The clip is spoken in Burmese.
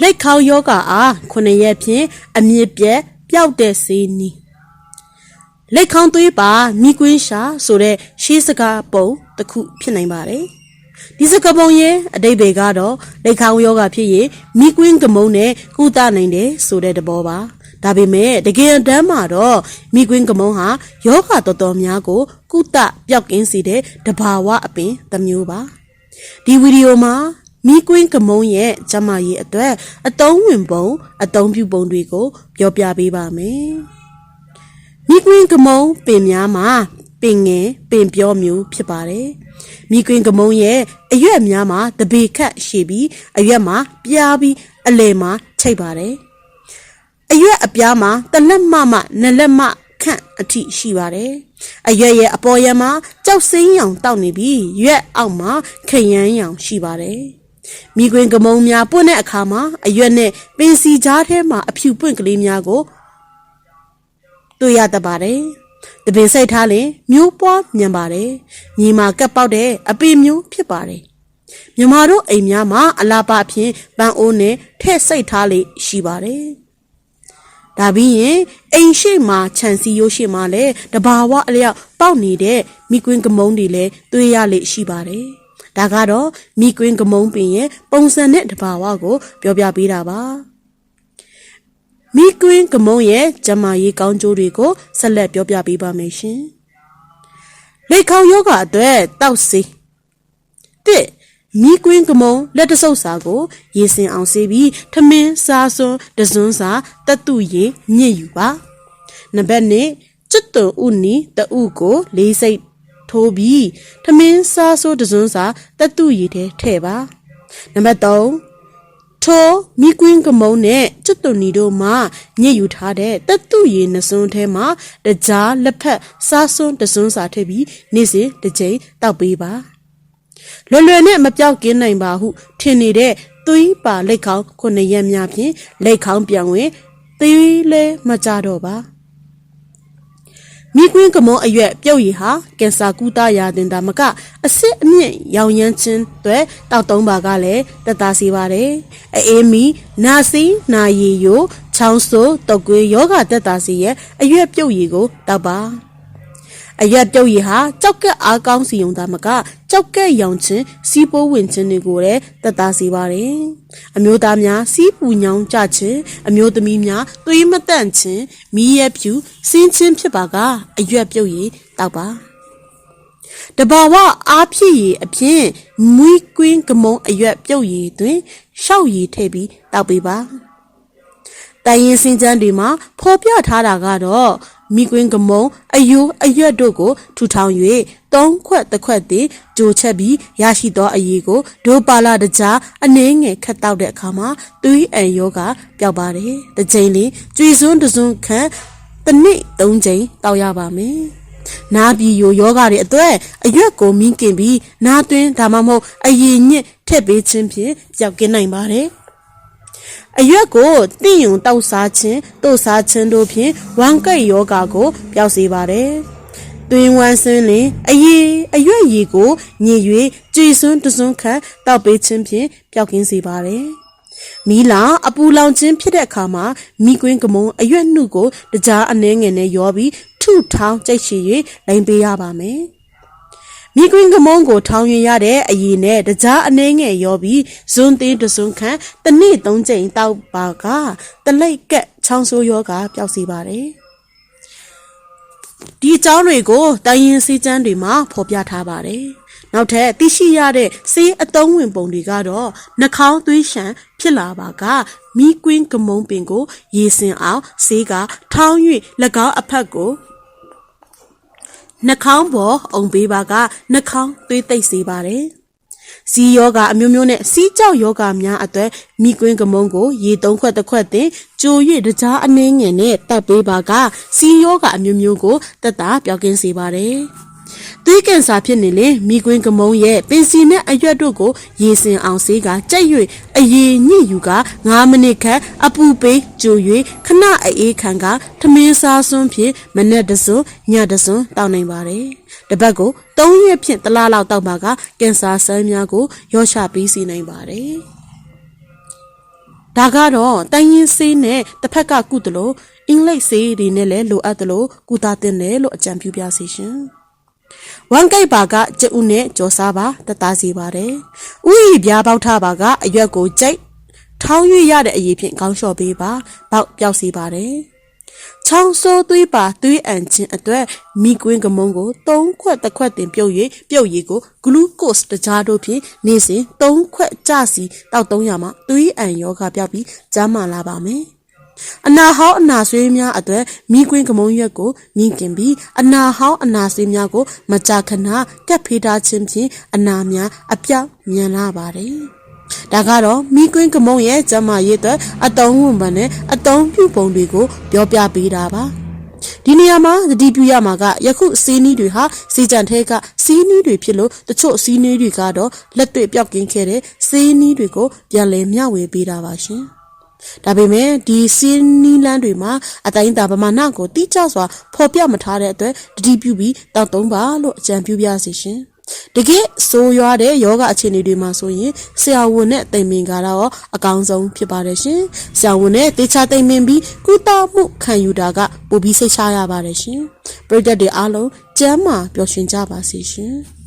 လက်ခေါင်းယောဂအားခုနှစ်ရက်ဖြင့်အမြင့်ပြက်ပျောက်တဲ့စေးနီးလက်ခေါင်းသွေးပါမိကွင်းရှာဆိုတဲ့ရှေးစကားပုံတစ်ခုဖြစ်နိုင်ပါတယ်ဒီစကားပုံရဲ့အတိတ်ဘေကတော့လက်ခေါင်းယောဂဖြစ်ရင်မိကွင်းကမုံနဲ့ကုသနိုင်တယ်ဆိုတဲ့သဘောပါဒါပေမဲ့တကယ်တမ်းမှာတော့မိကွင်းကမုံဟာယောဂတော်တော်များကို ကုသပျောက်ကင်းစေတဲ့တဘာဝအပင်တစ်မျိုးပါဒီဗီဒီယိုမှာ မီကွင်းကမုံရဲ့ကျမကြီးအတွက်အတုံးဝင်ပုံအတုံးပြုပုံတွေကိုပြောပြပေးပါမယ်။မီကွင်းကမုံပင်များမှာပင်ငယ်ပင်ပြောမျိုးဖြစ်ပါတယ်။မီကွင်းကမုံရဲ့အရွက်များမှာတပေခတ်ရှည်ပြီးအရွက်မှာပြားပြီးအလယ်မှာချိတ်ပါတယ်။အရွက်အပြားမှာတလက်မမနလက်မခန့်အထိရှိပါတယ်။အရွက်ရဲ့အပေါ်ရံမှာကြောက်စင်းရောင်တောက်နေပြီးရွက်အောက်မှာခရမ်းရောင်ရှိပါတယ်။ မိကွင်းကမုံများပွင့်တဲ့အခါမှာအရွက်နဲ့ပင်စီကြားထဲမှာအဖြူပွင့်ကလေးများကိုတွေ့ရတတ်ပါတယ်။တပင်စိတ်ထားရင်မျိုးပွားမြန်ပါတယ်။ညီမာကပ်ပေါက်တဲ့အပင်မျိုးဖြစ်ပါတယ်။မြမတို့အိမ်များမှာအလားပါအဖြစ်ပန်းအိုးနဲ့ထည့်စိတ်ထားလေးရှိပါတယ်။ဒါပြီးရင်အိမ်ရှိမှာခြံစည်းရိုးရှိမှာလည်းတဘာဝအလျောက်ပေါက်နေတဲ့မိကွင်းကမုံတွေလည်းတွေ့ရလေရှိပါတယ်။ ဒါကတော့မိကွင်းကမုံပင်ရဲ့ပုံစံနဲ့တဘာဝကိုပြောပြပေးတာပါ။မိကွင်းကမုံရဲ့ဂျမာရေးကောင်းကျိုးတွေကိုဆက်လက်ပြောပြပေးပါမယ်ရှင်။လက်ခေါင်းယောဂအတွက်တောက်စီတစ်မီးကွင်းကမုံလက်တဆုပ်စာကို ရေစင်အောင်ဆေးပြီးထမင်းစားစွန်းတစွန်းစာတတုရေညစ်ယူပါနံပါတ်1ကျွတ်တုံဥနီတဥကိုလေးစိတ် ထိုးပြီးထမင်းစားစွန်းတစွန်းစာတတုရေထဲထည့်ပါနံပါတ်3ထိုမိကွင်းကမုံနဲ့ကျွတ်တုံနီတို့မှညစ်ယူထားတဲ့တတုရေနှစွန်းထဲမှာတကြားလက်ဖက်စားစွန်းတစွန်းစာထည့်ပြီးနေ့စဉ်တစ်ကြိမ်တောက်ပေးပါလွယ်လွယ်နဲ့မပြောက်ကင်းနိုင်ပါဟုထင်နေတဲ့သွေးပါလက်ခေါင်းခုနှစ်ရက်များဖြင့်လက်ခေါင်းပြောင်းဝင်သေးလဲမကြတော့ပါ မိကွင်းကမုံအရွက်ပြုတ်ရည်ဟာကင်ဆာကုသရာတင်တာမကအစ်စ်အမြင့်ရောင်ရမ်းခြင်းတွေတောက်သုံးပါကလည်းတက်တာစီပါတယ်အေးမီနာစီနာရီယိုချောင်းဆိုးတုတ်ကွေးယောဂတက်တာစီရဲ့အရွက်ပြုတ်ရည်ကိုတောက်ပါ အရက်ပြုတ်ရည်ဟာကြောက်ကက်အားကောင်းစီုံသားမကကြောက်ကက်ရောင်ချင်းစီးပိုးဝင်ခြင်းတွေကိုလည်းတက်တာစေပါတယ်။အမျိုးသားများစီးပူညောင်းကြခြင်းအမျိုးသမီးများသွေးမတန့်ခြင်းမီးရဲဖြူစင်းချင်းဖြစ်ပါကအရက်ပြုတ်ရည်တောက်ပါ။တဘာဝအားဖြစ်ရည်အဖြစ်မွေးကွင်းကမုံအရက်ပြုတ်ရည်တွင်ရှောက်ရည်ထည့်ပြီးတောက်ပေးပါ။တိုင်ရင်စင်ကြမ်းတွေမှာဖော်ပြထားတာကတော့ မိကွင်းကမုံအယိုးအရွက်တို့ကိုထူထောင်၍သုံးခွက်တစ်ခွက်တည်းကြိုချက်ပြီးရရှိသောအရေးကိုဒိုပါလာတကြားအနှင်းငယ်ခတ်တောက်တဲ့အခါမှာသွေးအန်ယောဂပျောက်ပါတယ်။တစ်ချိန်လေးကြွေစွန်းတစ်စွန်းခန့်တစ်နှစ်သုံးချိန်တောက်ရပါမယ်။နာပြီးယိုယောဂတွေအတွက်အရွက်ကိုမင်းကင်ပြီးနာသွင်းဒါမှမဟုတ်အရည်ညစ်ထည့်ပေးခြင်းဖြင့်ပျောက်ကင်းနိုင်ပါတယ်။ အရွက်ကိုတင့်ယုံတောက်စားခြင်းတို့စားခြင်းတို့ဖြင့်ဝမ်းကိတ်ယောဂါကိုပျောက်စေပါတယ်။တွင်ဝမ်းဆွင်းလင်အရီအရွက်ရည်ကိုညစ်၍ကြည်စွန်းတစွန်းခန့်တောက်ပေးခြင်းဖြင့်ပျောက်ကင်းစေပါတယ်။မီလာအပူလောင်ခြင်းဖြစ်တဲ့အခါမှာမိကွင်းကမုံအရွက်နှုတ်ကိုတကြားအနှဲငယ်နဲ့ရောပြီးထုထောင်းကြိတ်ရှိ၍လိမ်ပေးရပါမယ်။ မိကွင်းကမုံကိုထောင်းရင်ရတဲ့အရည်နဲ့တကြားအနှဲငယ်ရောပြီးဇွန်းသေးတစွန်းခန့်တစ်နေ့သုံးချိန်တောက်ပါကတလိတ်ကက်ချောင်းဆိုးယောဂပျောက်စေပါတယ်ဒီအကြောင်းတွေကိုတိုင်းရင်စီးကျမ်းတွေမှာဖော်ပြထားပါတယ်နောက်ထပ်သိရှိရတဲ့စေးအတုံးဝင်ပုံတွေကတော့နှာခေါင်းသွေးရှံဖြစ်လာပါကမိကွင်းကမုံပင်ကို ရေစင်အောင်စေးကထောင်း၍၎င်းအဖက်ကို နှာခေါင်းပေါ်အုံပေးပါကနှာခေါင်းသွေးသိပ်စေပါတယ်။စီယောဂအမျိုးမျိုးနဲ့စီးကြောက်ယောဂများအသွက်မိကွင်းကမုံကိုရေသုံးခွက်တစ်ခွက်တင်ကြို၍တကြားအနှင်းငယ်နဲ့တက်ပေးပါကစီယောဂအမျိုးမျိုးကိုတက်တာပြောက်ကင်းစေပါတယ်။ သွေးကင်ဆာဖြစ်နေလေမိကွင်းကမုံရဲ့ပင်စီနဲ့အရွက်တို့ကိုရေစင်အောင်ဆေးကကြက်၍အရေညစ်ယူက9မိနစ်ခန့်အပူပေးကြို၍ခဏအေးခံကထမင်းစားစွန်းဖြင့်မနက်တစွန်းညတစွန်းတောက်နိုင်ပါတယ်။တစ်ပတ်ကို3ရက်ဖြင့်တစ်လလောက်တောက်ပါကကင်ဆာဆဲများကိုရောချပေးစီနိုင်ပါတယ်။ဒါကတော့တိုင်းရင်းဆေးနဲ့တစ်ဖက်ကကုသလိုအင်္ဂလိပ်ဆေးတွေနဲ့လည်းလိုအပ်သလိုကုသတင်တယ်လို့အကြံပြုပြစီရှင် ဝမ်ကိတ်ပါကကျဥနဲ့ကြော်စားပါတသားစီပါတယ်ဥယျာပြားပေါက်ထပါကအရွက်ကိုကြိတ်ထောင်းရွရတဲ့အရေးဖြင့်ခေါင်းလျှော်ပေးပါပေါက်ပြောက်စီပါတယ်ချောင်းစိုးသွေးပါသွေးအန်ခြင်းအတွက်မိကွင်းကမုံကို၃ခွက်တစ်ခွက်တင်ပြုတ်၍ပြုတ်ရည်ကိုဂလူးကို့စ်တကြားတို့ဖြင့်နေ့စဉ်၃ခွက်ကြစီတောက်300မှာသွေးအန်ယောဂပြောက်ပြီးကျန်းမာလာပါမယ် အနာဟောင်းအနာဆွေးများအတွက်မိကွင်းကမုံရွက်ကိုမြင့်ကင်ပြီးအနာဟောင်းအနာဆွေးများကို မကြာခဏကပ်ဖေးထားခြင်းဖြင့်အနာများအပြောက်မြန်လာပါတယ်။ဒါကတော့မိကွင်းကမုံရဲ့ကျန်းမာရေးအတွက်အတုံးဝင်ပန်နဲ့အတုံးပြုပုံတွေကိုပြောပြပေးတာပါ။ဒီနေရာမှာသတိပြုရမှာကယခုစီးနီးတွေဟာစီကြံထဲကစီးနီးတွေဖြစ်လို့တချို့စီးနီးတွေကတော့လက်တွေ့ပြောက်ကင်းခဲ့တဲ့စီးနီးတွေကိုပြန်လည်မျှဝေပေးတာပါရှင်။ ဒါပေမဲ့ဒီစီးနီးလန်းတွေမှာအတိုင်းအတာပမာဏကိုတိကျစွာဖော်ပြမထားတဲ့အတွက်တတိပြုပြီးတောက်သုံးပါလို့အကြံပြုပြစီရှင်။တကယ်ဆိုးရွားတဲ့ယောဂအခြေအနေတွေမှာဆိုရင်ဆရာဝန်နဲ့တိမ်မင်ကာတော့အကောင်းဆုံးဖြစ်ပါတယ်ရှင်။ဆရာဝန်နဲ့တေချာတိမ်မင်ပြီးကုသမှုခံယူတာကပိုပြီးစိတ်ချရပါတယ်ရှင်။ပရိသတ်တွေအားလုံးကျမ်းမာပျော်ရွှင်ကြပါစေရှင်။